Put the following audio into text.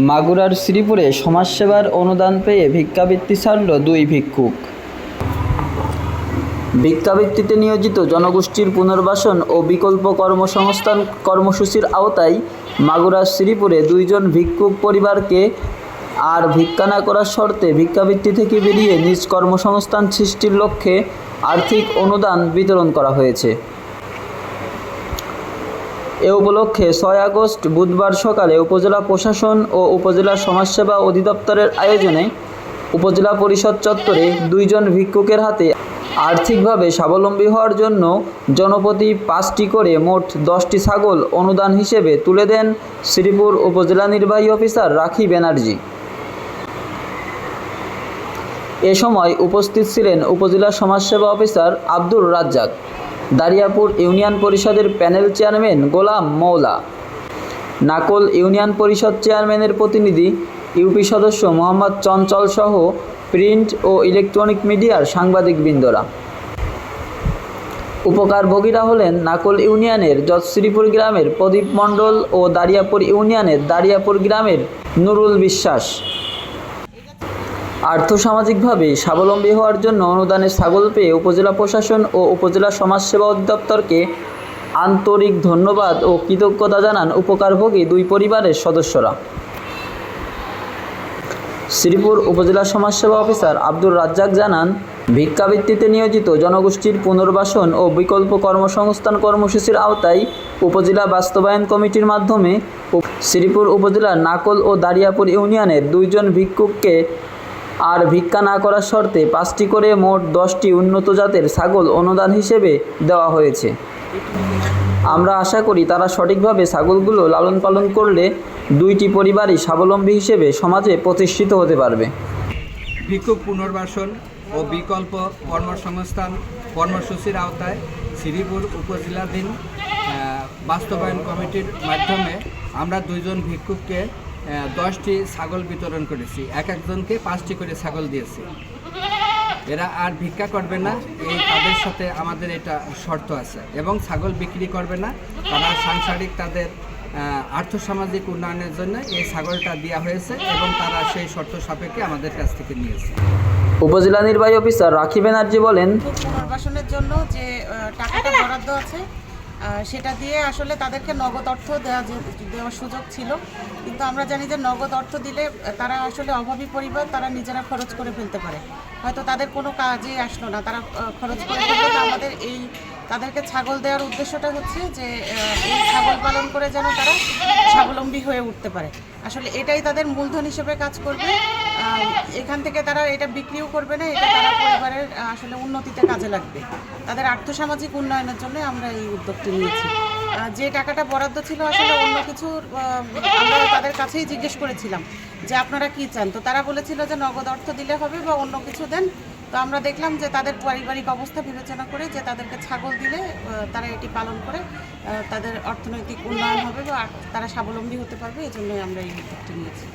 মাগুরার শ্রীপুরে সমাজসেবার অনুদান পেয়ে ভিক্ষাবৃত্তি ছাড়ল দুই ভিক্ষুক। ভিক্ষাবৃত্তিতে নিয়োজিত জনগোষ্ঠীর পুনর্বাসন ও বিকল্প কর্মসংস্থান কর্মসূচির আওতায় মাগুরার শ্রীপুরে দুইজন ভিক্ষুক পরিবারকে আর ভিক্ষা না করার শর্তে ভিক্ষাবৃত্তি থেকে বেরিয়ে নিজ কর্মসংস্থান সৃষ্টির লক্ষ্যে আর্থিক অনুদান বিতরণ করা হয়েছে। এ উপলক্ষে ছয় আগস্ট বুধবার সকালে উপজেলা প্রশাসন ও উপজেলা সমাজসেবা অধিদপ্তরের আয়োজনে উপজেলা পরিষদ চত্বরে দুইজন ভিক্ষুকের হাতে আর্থিকভাবে স্বাবলম্বী হওয়ার জন্য জনপ্রতি পাঁচটি করে মোট দশটি ছাগল অনুদান হিসেবে তুলে দেন শ্রীপুর উপজেলা নির্বাহী অফিসার রাখি ব্যানার্জি। এ সময় উপস্থিত ছিলেন উপজেলা সমাজসেবা অফিসার আব্দুর রাজ্জাক। দারিয়াপুর ইউনিয়ন পরিষদের প্যানেল চেয়ারম্যান গোলাম মৌলা নাকল ইউনিয়ন পরিষদ চেয়ারম্যানের প্রতিনিধি, ইউপি সদস্য মোহাম্মদ চঞ্চল সহ প্রিন্ট ও ইলেকট্রনিক মিডিয়ার সাংবাদিকবৃন্দরা। উপকারভোগীরা হলেন নাকল ইউনিয়নের যশশ্রীপুর গ্রামের প্রদীপ মণ্ডল ও দারিয়াপুর ইউনিয়নের দারিয়াপুর গ্রামের নুরুল বিশ্বাস। আর্থসামাজিকভাবে স্বাবলম্বী হওয়ার জন্য অনুদানের ছাগল পেয়ে উপজেলা প্রশাসন ও উপজেলা সমাজসেবা অধিদপ্তরকে আন্তরিক ধন্যবাদ ও কৃতজ্ঞতা জানান উপকারভোগী দুই পরিবারের সদস্যরা। শ্রীপুর উপজেলা সমাজসেবা অফিসার আব্দুর রাজ্জাক জানান, ভিক্ষাবৃত্তিতে নিয়োজিত জনগোষ্ঠীর পুনর্বাসন ও বিকল্প কর্মসংস্থান কর্মসূচির আওতায় উপজেলা বাস্তবায়ন কমিটির মাধ্যমে শ্রীপুর উপজেলার নাকল ও দারিয়াপুর ইউনিয়নের দুইজন ভিক্ষুককে আর ভিক্ষা না করার শর্তে পাঁচটি করে মোট দশটি উন্নত জাতের ছাগল অনুদান হিসেবে দেওয়া হয়েছে। আমরা আশা করি তারা সঠিকভাবে ছাগলগুলো লালন পালন করলে দুইটি পরিবারই স্বাবলম্বী হিসেবে সমাজে প্রতিষ্ঠিত হতে পারবে। ভিক্ষুক পুনর্বাসন ও বিকল্প কর্মসংস্থান কর্মসূচির আওতায় শ্রীপুর উপজেলাধীন বাস্তবায়ন কমিটির মাধ্যমে আমরা দুইজন ভিক্ষুককে দশটি ছাগল বিতরণ করেছি। এক একজনকে পাঁচটি করে ছাগল দিয়েছি। এরা আর ভিক্ষা করবে না এই তাদের সাথে আমাদের এটা শর্ত আছে। এবং ছাগল বিক্রি করবে না তারা সাংসারিক তাদের আর্থসামাজিক উন্নয়নের জন্য এই ছাগলটা দেওয়া হয়েছে এবং তারা সেই শর্ত সাপেক্ষে আমাদের কাছ থেকে নিয়েছে। উপজেলা নির্বাহী অফিসার রাখি ব্যানার্জি বলেন পুনর্বাসনের জন্য যে টাকাটা বরাদ্দ আছে সেটা দিয়ে আসলে তাদেরকে নগদ অর্থ দেওয়া দেওয়ার সুযোগ ছিল। কিন্তু আমরা জানি যে নগদ অর্থ দিলে তারা আসলে অভাবী পরিবার, তারা নিজেরা খরচ করে ফেলতে পারে। হয়তো তাদের কোনো কাজে আসলো না। তারা খরচ করে ফেলল। আমাদের এই তাদেরকে ছাগল দেওয়ার উদ্দেশ্যটা হচ্ছে যে এই ছাগল পালন করে যেন তারা স্বাবলম্বী হয়ে উঠতে পারে। আসলে এটাই তাদের মূলধন হিসেবে কাজ করবে। এখান থেকে তারা এটা বিক্রিও করবে না, এটা তারা পরিবারের আসলে উন্নতিতে কাজে লাগবে। তাদের আর্থসামাজিক উন্নয়নের জন্য আমরা এই উদ্যোগটি নিয়েছি। যে টাকাটা বরাদ্দ ছিল আসলে অন্য কিছু আমরা তাদের কাছেই জিজ্ঞেস করেছিলাম যে আপনারা কি চান? তো তারা বলেছিল যে নগদ অর্থ দিলে হবে বা অন্য কিছু দেন। তো আমরা দেখলাম যে তাদের পারিবারিক অবস্থা বিবেচনা করে যে তাদেরকে ছাগল দিলে তারা এটি পালন করে তাদের অর্থনৈতিক উন্নয়ন হবে বা তারা স্বাবলম্বী হতে পারবে, এই জন্যই আমরা এই উদ্যোগটি নিয়েছি।